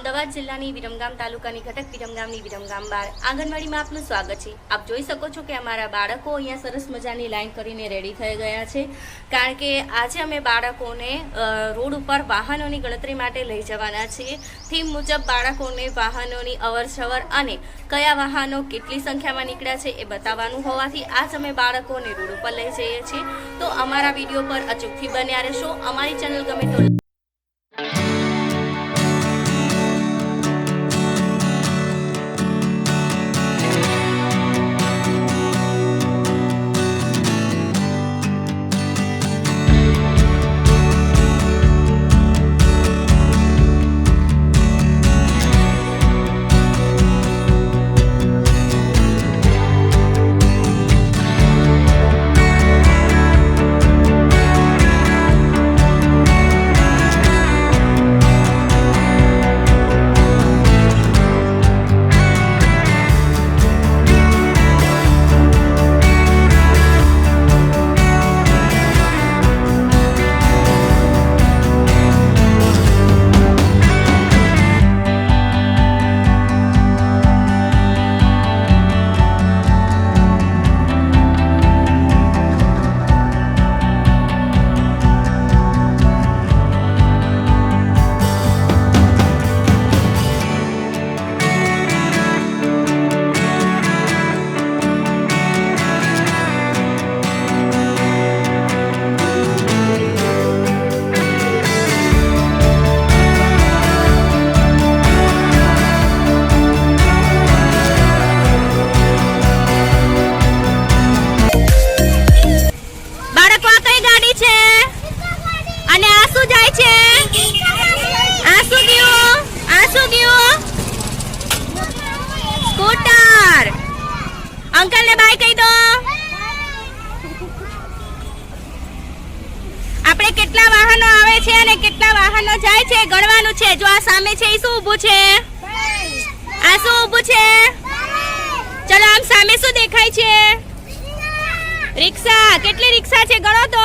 અમદાવાદ જિલ્લાની વિરમગામ તાલુકાની ઘટક વિરમગામની વિરમગામ બાર આંગણવાડીમાં આપનું સ્વાગત છે. આપ જોઈ શકો છો કે અમારા બાળકો અહીંયા સરસ મજાની લાઈન કરીને રેડી થઈ ગયા છે. કારણ કે આજે અમે બાળકોને રોડ ઉપર વાહનોની ગણતરી માટે લઈ જવાના છીએ. થીમ મુજબ બાળકોને વાહનોની અવરજવર અને કયા વાહનો કેટલી સંખ્યામાં નીકળ્યા છે એ બતાવવાનું હોવાથી આજ અમે બાળકોને રોડ ઉપર લઈ જઈએ છીએ. તો અમારા વીડિયો પર અચૂકથી બન્યા રહેશો. અમારી ચેનલ ગમે તો કેટલા વાહનો આવે છે અને કેટલા વાહનો જાય છે? ગણવાનું છે. જો આ સામે છે, એ શું ઊભું છે? આ શું ઊભું છે? ચલો, આમ સામે શું દેખાય છે? રિક્ષા. કેટલી રિક્ષા છે, ગણો તો.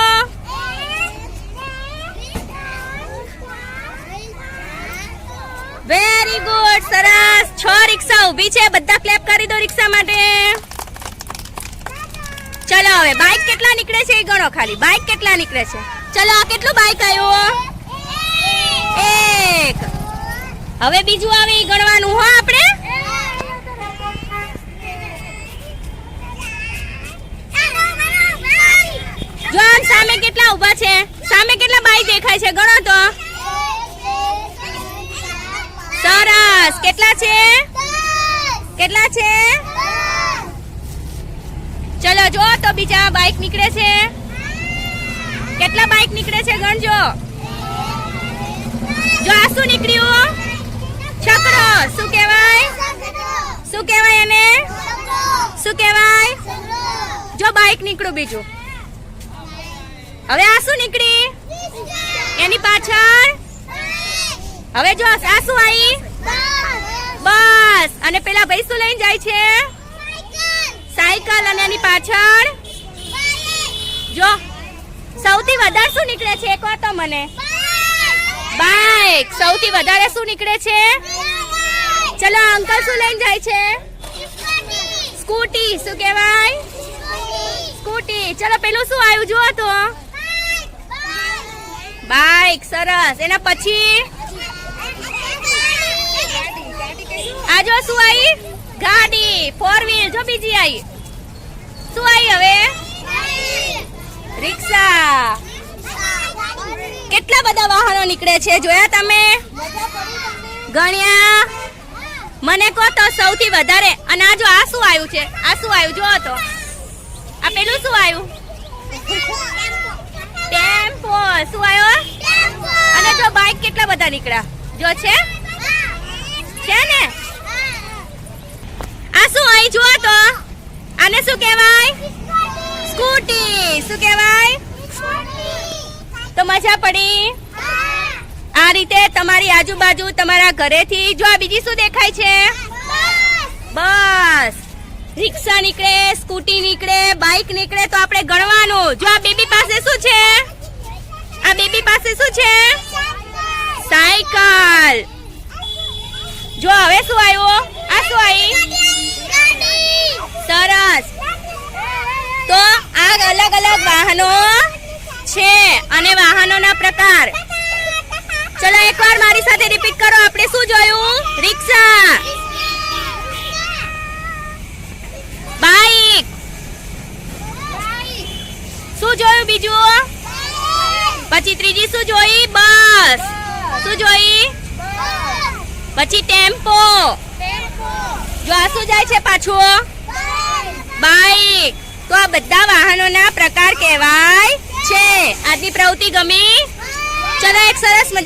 વેરી ગુડ સરસ. છ રિક્ષા ઊભી છે. બધા ક્લેપ કરી દો રિક્ષા માટે. ચલો, હવે બાઇક કેટલા નીકળે છે એ ગણો ખાલી. બાઇક કેટલા નીકળે છે? ચલો, આ કેટલું બાઇક આવ્યું એક. હવે બીજું આવે એ ગણવાનું, હો આપણે? જો સામે કેટલા ઊભા છે? સામે કેટલા બાઈક દેખાય છે? ગણો તો. સરસ. કેટલા છે? કેટલા છે? ચલો, જો તો બીજા બાઈક નીકળે છે. કેટલા બાઈક નીકળે છે ગણજો. જો આ શું નીકળ્યું છકરો શું કહેવાય? શું કહેવાય એને? શું કહેવાય? જો બાઈક નીકળ્યું બીજું. હવે આ શું નીકળી? એની પાછળ? હવે જો આ શું આવી? બસ. અને પેલા ભાઈ શું લઈને જાય છે. સાયકલ અને એની પાછળ? જો. સૌથી વધારે શું નીકળે છે? કહો તો મને. બાઇક. સૌથી વધારે શું નીકળે છે? ચલો અંકલ શું લઈને જાય છે? સ્કૂટી. શું કહેવાય? સ્કૂટી. ચલો, પેલું શું આવ્યું? જુઓ તો. બાઇક. સરસ. એના પછી? આ જો શું આવી? ગાડી. ફોર વ્હીલ જો બીજી આવી. શું આવી હવે રિક્ષા કેટલા બધા વાહનો નીકળે છે. જોયા તમે? ગણ્યા? મને કહો તો સૌથી વધારે. અને આ જો આ શું આવ્યું છે? આ શું આવ્યું? જોવો તો. આ પેલું શું આવ્યું? ટેમ્પો. શું આવ્યો? અને જો બાઇક કેટલા બધા નીકળ્યા? જો છે? છે ને? આ શું અહીં? જુઓ તો. આને શું કહેવાય? સ્કૂટી. શું કહેવાય? તો મજા પડી. રીતે તમારી આજુબાજુ તમારા ઘરેથી જો આ બીજી શું દેખાય છે? બસ. રિક્ષા નીકળે, સ્કૂટી નીકળે, બાઇક નીકળે તો આપણે ગણવાનું. જો આ બેબી પાસે શું છે? આ બેબી પાસે શું છે? સાયકલ. જો હવે શું આવ્યું? આ શું આવી? સરસ. તો આ અલગ અલગ વાહનો છે અને વાહનોના પ્રકાર ચલો એકવાર મારી સાથે રિપીટ કરો આપણે શું જોયું રિક્ષા બાઈક શું જોયું બીજું પછી ત્રીજી શું જોઈ બસ શું જોઈ પછી ટેમ્પો જો આ શું જાય છે પાછું બાઈક તો આ બધા વાહનોના પ્રકાર કહેવાય છે આજની પ્રવૃત્તિ ગમી ચલો એક સરસ મજા